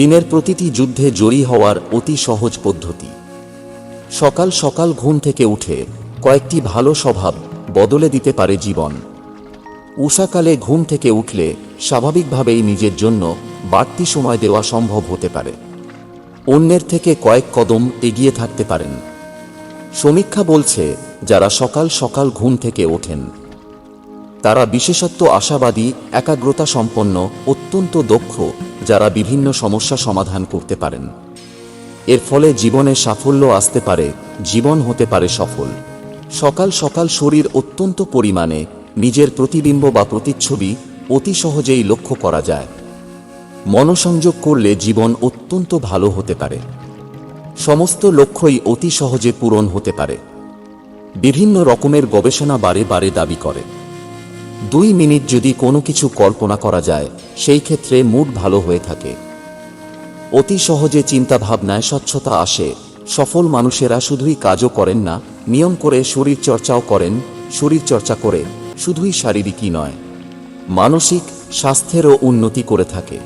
দিনের প্রতিটি যুদ্ধে জয়ী হওয়ার অতি সহজ পদ্ধতি। সকাল সকাল ঘুম থেকে উঠে কয়েকটি ভালো স্বভাব বদলে দিতে পারে জীবন। উষাকালে ঘুম থেকে উঠলে স্বাভাবিকভাবেই নিজের জন্য বাড়তি সময় দেওয়া সম্ভব হতে পারে। অন্যের থেকে কয়েক কদম এগিয়ে থাকতে পারেন। সমীক্ষা বলছে, যারা সকাল সকাল ঘুম থেকে ওঠেন, তারা বিশেষত্ব আশাবাদী, একাগ্রতা সম্পন্ন, অত্যন্ত দক্ষ যারা বিভিন্ন সমস্যা সমাধান করতে পারেন। এর ফলে জীবনে সাফল্য আসতে পারে, জীবন হতে পারে সফল। সকাল সকাল শরীর অত্যন্ত পরিমাণে নিজের প্রতিবিম্ব বা প্রতিচ্ছবি অতি সহজেই লক্ষ্য করা যায়। মনসংযোগ করলে জীবন অত্যন্ত ভালো হতে পারে। সমস্ত লক্ষ্যই অতি সহজে পূরণ হতে পারে। বিভিন্ন রকমের গবেষণা বারে বারে দাবি করে। দুই মিনিট যদি কোনো কিছু কল্পনা করা যায়, সেই ক্ষেত্রে মুড ভালো হয়ে থাকে। অতি সহজে চিন্তাভাবনায় স্বচ্ছতা আসে। সফল মানুষেরা শুধুই কাজও করেন না, নিয়ম করে শরীর চর্চাও করেন শরীর চর্চা করে, শুধুই শারীরিকই নয়। মানসিক স্বাস্থ্যেরও উন্নতি করে থাকে।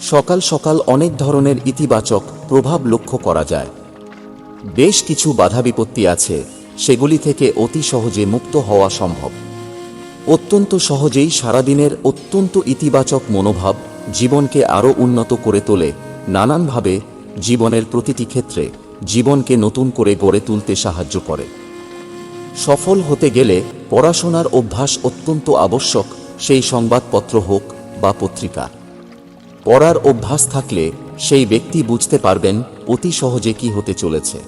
সকাল সকাল অনেক ধরনের ইতিবাচক প্রভাব লক্ষ্য করা যায়। বেশ কিছু বাধা বিপত্তি আছে, সেগুলি থেকে অতি সহজে মুক্ত হওয়া সম্ভব। অত্যন্ত সহজেই সারাদিনের অত্যন্ত ইতিবাচক মনোভাব জীবনকে আরও উন্নত করে তোলে, নানানভাবে জীবনের প্রতিটি ক্ষেত্রে জীবনকে নতুন করে গড়ে তুলতে সাহায্য করে। সফল হতে গেলে পড়াশোনার অভ্যাস অত্যন্ত আবশ্যক, সেই সংবাদপত্র হোক বা পত্রিকা। পড়ার অভ্যাস থাকলে সেই ব্যক্তি বুঝতে পারবেন অতি সহজে কি হতে চলেছে।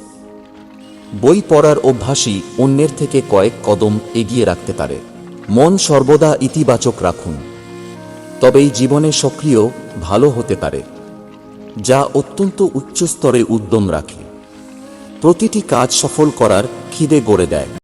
বই পড়ার অভ্যাসই অন্যের থেকে কয়েক কদম এগিয়ে রাখতে পারে। মন সর্বদা ইতিবাচক রাখুন। তবেই জীবনে সক্রিয় ভালো হতে পারে, যা অত্যন্ত উচ্চস্তরে উদ্যম রাখে। প্রতিটি কাজ সফল করার খিদে গড়ে দেয়।